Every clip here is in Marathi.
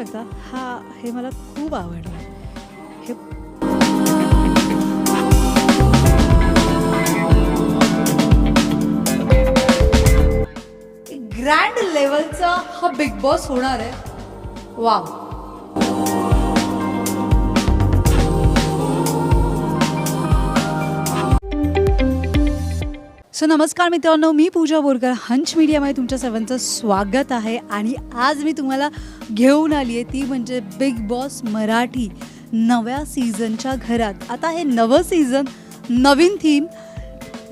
शकता. हा हे मला खूप आवडलं. हे ग्रँड लेवलचा हा बिग बॉस होणार आहे. वा सो नमस्कार मित्रांनो मी पूजा बोरकर हंच मीडियामध्ये तुमच्या सर्वांचं स्वागत आहे. आणि आज मी तुम्हाला घेऊन आली आहे ती म्हणजे बिग बॉस मराठी नव्या सीझनच्या घरात. आता हे नवं सीझन नवीन थीम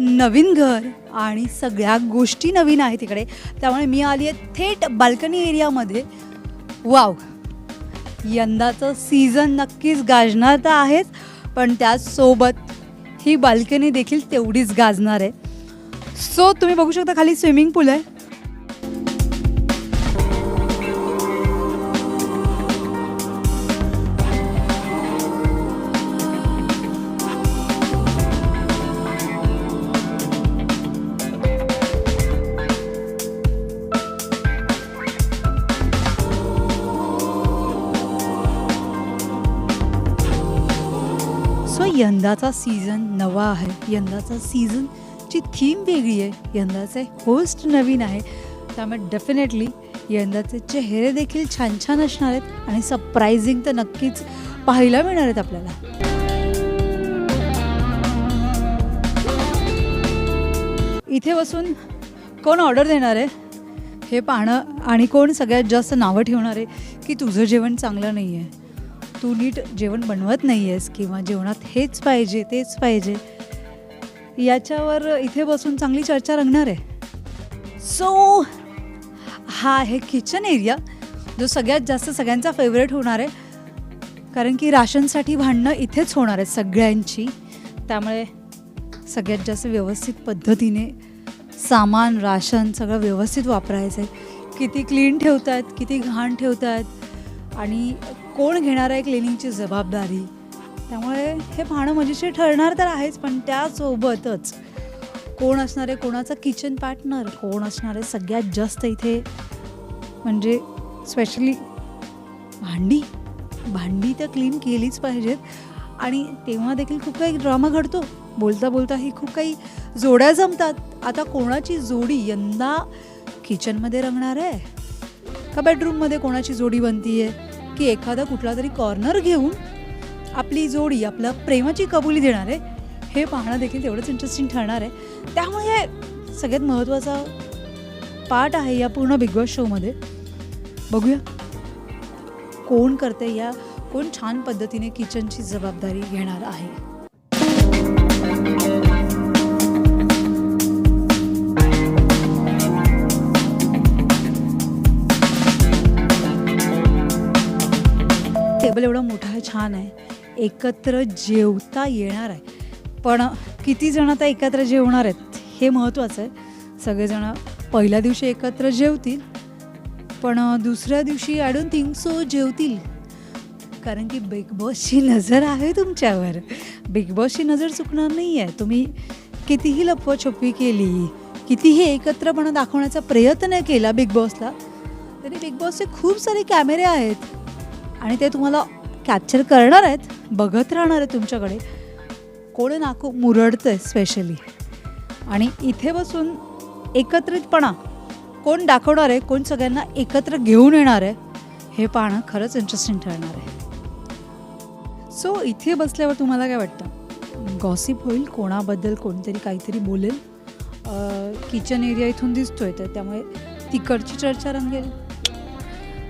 नवीन घर आणि सगळ्या गोष्टी नवीन आहेत तिकडे त्यामुळे मी आली आहे थेट बाल्कनी एरियामध्ये. वाव यंदाचं सीझन नक्कीच गाजणार तर आहेच पण त्याचसोबत ही बाल्कनी देखील तेवढीच गाजणार आहे. सो तुम्ही बघू शकता खाली स्विमिंग पूल आहे. सो यंदाचा सीझन नवा आहे. यंदाचा ची थीम वेगळी आहे. यंदाचे होस्ट नवीन आहे. त्यामुळे डेफिनेटली यंदाचे चेहरे देखील छान छान असणार आहेत आणि सरप्रायझिंग तर नक्कीच पाहायला मिळणार आहेत आपल्याला. इथे बसून कोण ऑर्डर देणार आहे? हे पाहणं आणि कोण सगळ्यात जास्त नावं ठेवणार आहे की तुझं जेवण चांगलं नाही आहे तू नीट जेवण बनवत नाही आहेस किंवा जेवणात हेच पाहिजे तेच पाहिजे. याच्यावर इथे बसून चांगली चर्चा रंगणार आहे. सो हा आहे किचन एरिया जो सगळ्यात जास्त सगळ्यांचा फेवरेट होणार आहे. कारण की राशनसाठी भांडणं इथेच होणार आहेत सगळ्यांची. त्यामुळे सगळ्यात जास्त व्यवस्थित पद्धतीने सामान राशन सगळं व्यवस्थित वापरायचं आहे किती क्लीन ठेवत आहेत किती घाण ठेवत आहेत आणि कोण घेणार आहे क्लिनिंगची जबाबदारी? त्यामुळे हे पाहणं मजेशीर ठरणार तर आहेच पण त्यासोबतच कोण असणार आहे कोणाचा किचन पार्टनर कोण असणारे सगळ्यात जास्त इथे म्हणजे स्पेशली भांडी. भांडी तर क्लीन केलीच पाहिजेत. आणि तेव्हा देखील खूप काही ड्रामा घडतो. बोलता बोलता ही खूप काही जोड्या जमतात. आता कोणाची जोडी यंदा किचनमध्ये रंगणार आहे? का बेडरूममध्ये कोणाची जोडी बनती आहे की एखादा कुठला तरी कॉर्नर घेऊन आपली जोडी आपलं प्रेमाची कबुली देणार आहे हे पाहणं देखील तेवढंच इंटरेस्टिंग ठरणार आहे. त्यामुळे सगळ्यात महत्त्वाचा पार्ट आहे या पूर्ण बिग बॉस शोमध्ये बघूया. कोण करते या कोण छान पद्धतीने किचनची जबाबदारी घेणार आहे. टेबल एवढा मोठा आहे छान आहे. एकत्र जेवता येणार आहे. पण किती जण आता एकत्र जेवणार आहेत हे महत्त्वाचं आहे. सगळेजण पहिल्या दिवशी एकत्र जेवतील पण दुसऱ्या दिवशी आय डोंट थिंक सो जेवतील. कारण की बिग बॉसची नजर आहे तुमच्यावर. बिग बॉसची नजर चुकणार नाही आहे तुम्ही कितीही लपवाछपवी केली कितीही एकत्रपणा दाखवण्याचा प्रयत्न केला बिग बॉसला तरी बिग बॉसचे खूप सारे कॅमेरे आहेत. आणि ते तुम्हाला कॅप्चर करणार आहेत. बघत राहणार आहे तुमच्याकडे. कोण नाकू मुरडतं आहे स्पेशली आणि इथे बसून एकत्रितपणा कोण दाखवणार आहे कोण सगळ्यांना एकत्र घेऊन येणार आहे हे पाहणं खरंच इंटरेस्टिंग ठरणार आहे. सो इथे बसल्यावर तुम्हाला काय वाटतं? गॉसिप होईल कोणाबद्दल कोणतरी काहीतरी बोलेल. किचन एरिया इथून दिसतोय तर त्यामुळे तिकडची चर्चा रंगेल.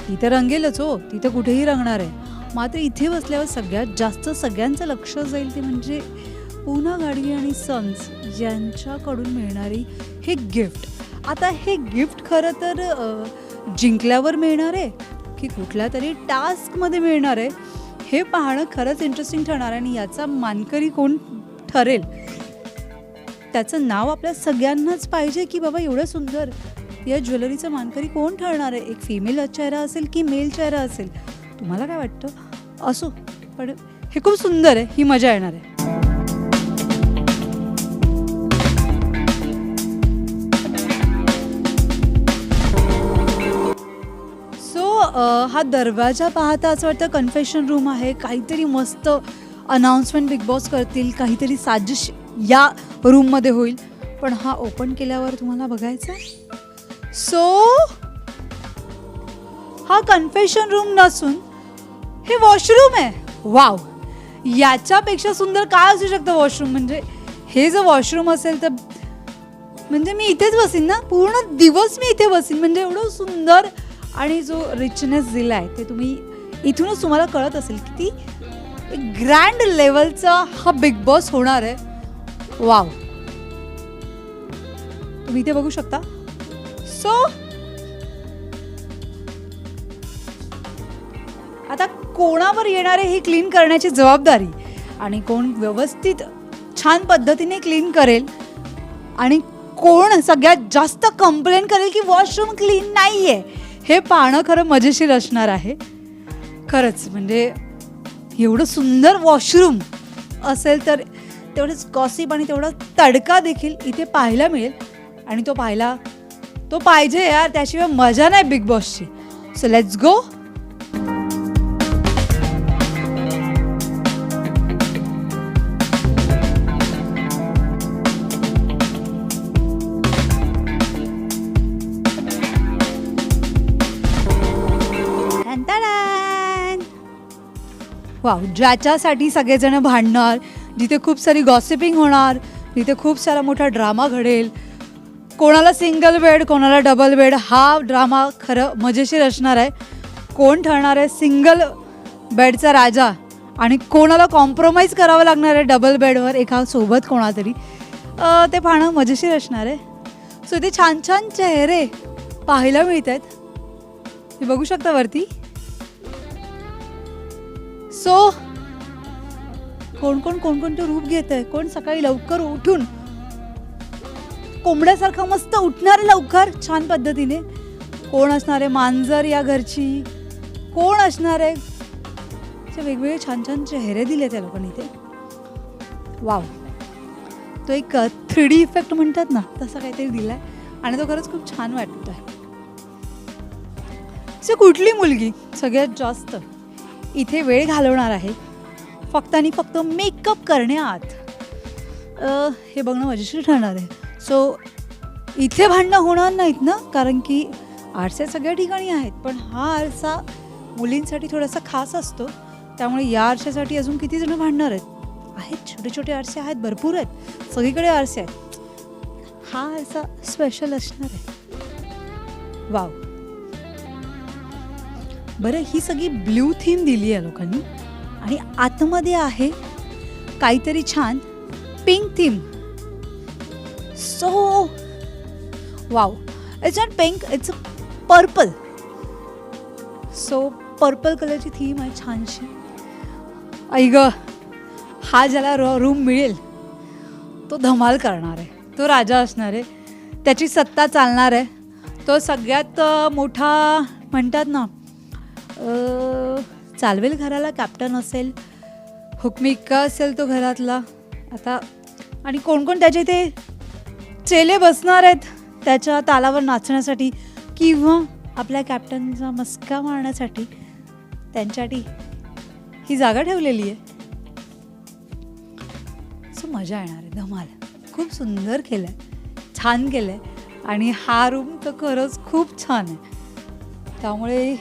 ती तर रंगेलच हो ती तर कुठेही रंगणार आहे. मात्र इथे बसल्यावर सगळ्यात जास्त सगळ्यांचं लक्ष जाईल ते म्हणजे पूना गाडगे आणि सन्स यांच्याकडून मिळणारी हे गिफ्ट. आता हे गिफ्ट खरं तर जिंकल्यावर मिळणार आहे की कुठल्या तरी टास्कमध्ये मिळणार आहे हे पाहणं खरंच इंटरेस्टिंग ठरणार आहे आणि याचा मानकरी कोण ठरेल? त्याचं नाव आपल्या सगळ्यांनाच पाहिजे की बाबा एवढं सुंदर या ज्वेलरीचा मानकरी कोण ठरणार आहे? एक फिमेल चेहरा असेल की मेल चेहरा असेल? तुम्हाला काय वाटतं? असो पण हे खूप सुंदर आहे ही मजा येणार आहे. सो हा दरवाजा पाहता असं वाटतं कन्फेशन रूम आहे. काहीतरी मस्त अनाउन्समेंट बिग बॉस करतील काहीतरी साजिश या रूममध्ये होईल. पण हा ओपन केल्यावर तुम्हाला बघायचा सो हा कन्फेशन रूम नसून हे वॉशरूम आहे. वाव याच्यापेक्षा सुंदर काय असू शकतं वॉशरूम म्हणजे हे जर वॉशरूम असेल तर म्हणजे मी इथेच बसीन ना? पूर्ण दिवस मी इथे बसीन. म्हणजे एवढं सुंदर आणि जो रिचनेस दिला आहे ते तुम्ही इथूनच तुम्हाला कळत असेल किती ग्रँड लेवलचा हा बिग बॉस होणार आहे. वाव तुम्ही इथे बघू शकता. सो आता कोणावर येणारे ही क्लीन करण्याची जबाबदारी आणि कोण व्यवस्थित छान पद्धतीने क्लीन करेल आणि कोण सगळ्यात जास्त कंप्लेन करेल की वॉशरूम क्लीन नाही आहे हे पाहणं खरं मजेशीर असणार आहे. खरंच म्हणजे एवढं सुंदर वॉशरूम असेल तर तेवढंच गॉसिप आणि तेवढा तडका देखील इथे पाहायला मिळेल. आणि तो पाहायला तो पाहिजे यार त्याशिवाय मजा नाही बिग बॉसची सो लेट्स गो वाव ज्याच्यासाठी सगळेजण भांडणार जिथे खूप सारी गॉसिपिंग होणार जिथे खूप सारा मोठा ड्रामा घडेल. कोणाला सिंगल बेड कोणाला डबल बेड हा ड्रामा खरं मजेशीर असणार आहे. कोण ठरणार आहे सिंगल बेडचा राजा? आणि कोणाला कॉम्प्रोमाइज करावं लागणार आहे डबल बेडवर एका सोबत कोणातरी? ते पाहणं मजेशीर असणार आहे. सो इथे छान छान चेहरे पाहायला मिळत आहेत हे बघू शकता वरती. सो कोण कोण कोणकोणते रूप घेत आहे कोण सकाळी लवकर उठून? कोंबड्यासारखं मस्त उठणार लवकर? छान पद्धतीने. कोण असणार आहे मांजर या घरची? कोण असणार? आहे असे वेगवेगळे छान छान चेहरे दिले त्या लोकांनी इथे. वाव. तो एक थ्री डी इफेक्ट म्हणतात ना तसा काहीतरी दिलाय. आणि तो खरंच खूप छान वाटतो आहे कुठली मुलगी? सगळ्यात जास्त. इथे वेळ घालवणार आहे. फक्त आणि फक्त मेकअप करण्यात हे बघणं मजेशीर ठरणार आहे. सो इथे भांडणं होणार नाहीत ना? कारण की आरसे सगळ्या ठिकाणी आहेत पण हा आरसा मुलींसाठी थोडासा खास असतो. त्यामुळे या आरशासाठी अजून किती जण भांडणार आहेत? आहेत छोटे छोटे आरसे आहेत भरपूर आहेत. सगळीकडे आरसे आहेत. हा आरसा स्पेशल असणार आहे. वाव बरं ही सगळी ब्ल्यू थीम दिली आहे लोकांनी. आणि आतमध्ये आहे काहीतरी छान pink theme. So wow it's not pink it's purple so purple कलरची थीम आहे छानशी. ऐ ग हा ज्याला रूम मिळेल तो धमाल करणार आहे तो राजा असणार आहे त्याची सत्ता चालणार आहे तो सगळ्यात मोठा म्हणतात ना चालवेल घराला कॅप्टन असेल. हुकमिक्का असेल तो घरातला. आता आणि कोण कोण त्याचे ते चेले बसणार आहेत त्याच्या तालावर नाचण्यासाठी किंवा आपल्या कॅप्टनचा मस्का मारण्यासाठी त्यांच्यासाठी ही जागा ठेवलेली आहे. सो मजा येणार आहे धमाल. खूप सुंदर केलं आहे छान केलं आहे आणि हा रूम तर खरंच खूप छान आहे. त्यामुळे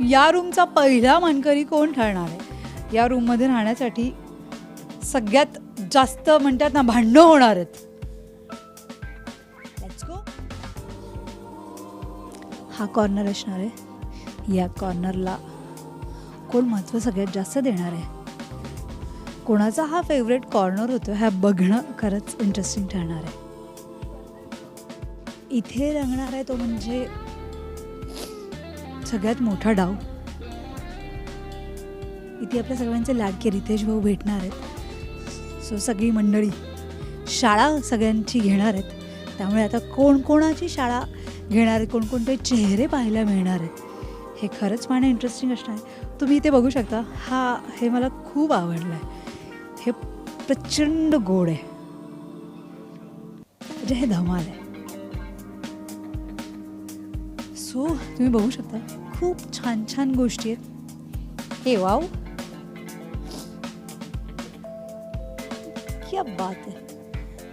या रूमचा पहिला मानकरी कोण ठरणार आहे? या रूममध्ये राहण्यासाठी सगळ्यात जास्त म्हणतात ना भांडणं होणार आहेत. हा कॉर्नर असणार आहे. या कॉर्नरला कोण महत्त्व सगळ्यात जास्त देणार आहे? कोणाचा हा फेवरेट कॉर्नर होतो ह्या बघणं खरंच इंटरेस्टिंग ठरणार आहे. इथे रंगणार आहे तो म्हणजे सगळ्यात मोठा डाव. इथे आपल्या सगळ्यांचे लाडके रितेश भाऊ भेटणार आहेत. सो सगळी मंडळी शाळा सगळ्यांची घेणार आहेत. त्यामुळे आता कोण कोणाची शाळा घेणार आहेत कोणकोणते चेहरे पाहायला मिळणार आहेत हे खरंच पाहणं इंटरेस्टिंग असणार आहे. तुम्ही इथे बघू शकता हा हे मला खूप आवडलं आहे हे प्रचंड गोड आहे. म्हणजे हे धमाल आहे. सो तुम्ही बघू शकता. खूप छान छान गोष्टी आहेत. हे वाव. क्या बात आहे.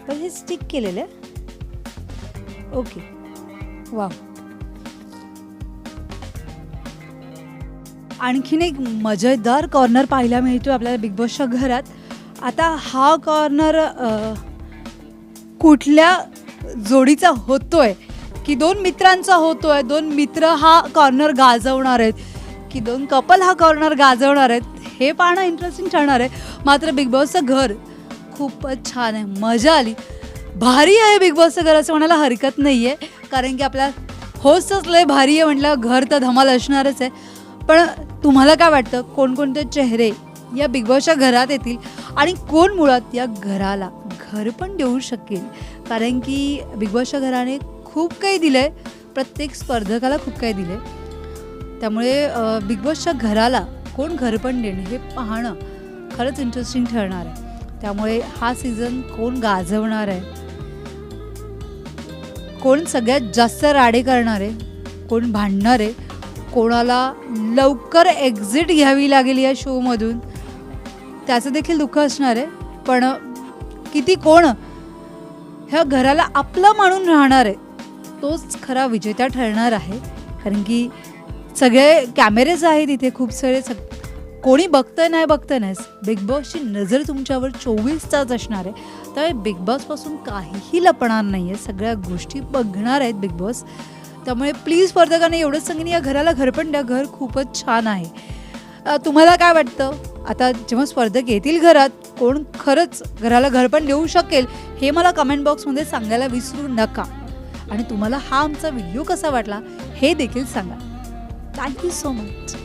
पण हे स्टिक केलेलं आहे. Okay wow. आणखीन एक मजेदार कॉर्नर पाहायला मिळतो आपल्याला बिग बॉसच्या घरात. आता हा कॉर्नर कुठल्या जोडीचा होतोय? की दोन मित्रांचा होतोय दोन मित्र हा कॉर्नर गाजवणार आहेत. की दोन कपल हा कॉर्नर गाजवणार आहेत हे पाहणं इंटरेस्टिंग ठरणार आहे. मात्र बिग बॉसचं घर खूपच छान आहे मजा आली. भारी आहे बिग बॉसचं घर असं म्हणायला हरकत नाही आहे कारण की आपल्या होस्टच लय भारी आहे म्हटलं घर तर धमाल असणारच आहे. पण तुम्हाला काय वाटतं कोणकोणते चेहरे या बिग बॉसच्या घरात येतील? आणि कोण मुळात या घराला घर पण देऊ शकेल? कारण की बिग बॉसच्या घराने खूप काही दिलं आहे प्रत्येक स्पर्धकाला खूप काही दिलं आहे त्यामुळे बिग बॉसच्या घराला कोण घर पण देणं हे पाहणं खरंच इंटरेस्टिंग ठरणार आहे. त्यामुळे हा सीझन कोण गाजवणार आहे? कोण सगळ्यात जास्त राडे करणार आहे? कोण भांडणार आहे? कोणाला लवकर एक्झिट घ्यावी लागेल या शोमधून त्याचं देखील दुःख असणार आहे. पण किती कोण ह्या घराला आपलं मानून राहणार आहे? तोच खरा विजेता ठरणार आहे. कारण की सगळे कॅमेरेज आहेत इथे खूप सारे सग कोणी बघतं नाही बघतं नाही. बिग बॉसची नजर तुमच्यावर चोवीस तास असणार आहे. त्यामुळे बिग बॉसपासून काहीही लपणार नाही आहे सगळ्या गोष्टी बघणार आहेत बिग बॉस. त्यामुळे प्लीज स्पर्धकांनी एवढंच सांगेन या घराला घर पण द्या. घर खूपच छान आहे. तुम्हाला काय वाटतं? आता जेव्हा स्पर्धक येतील घरात कोण खरंच घराला घर पण देऊ शकेल हे मला कमेंट बॉक्समध्ये सांगायला विसरू नका. आणि तुम्हाला हा आमचा व्हिडिओ कसा वाटला हे देखील सांगा. Thank you so much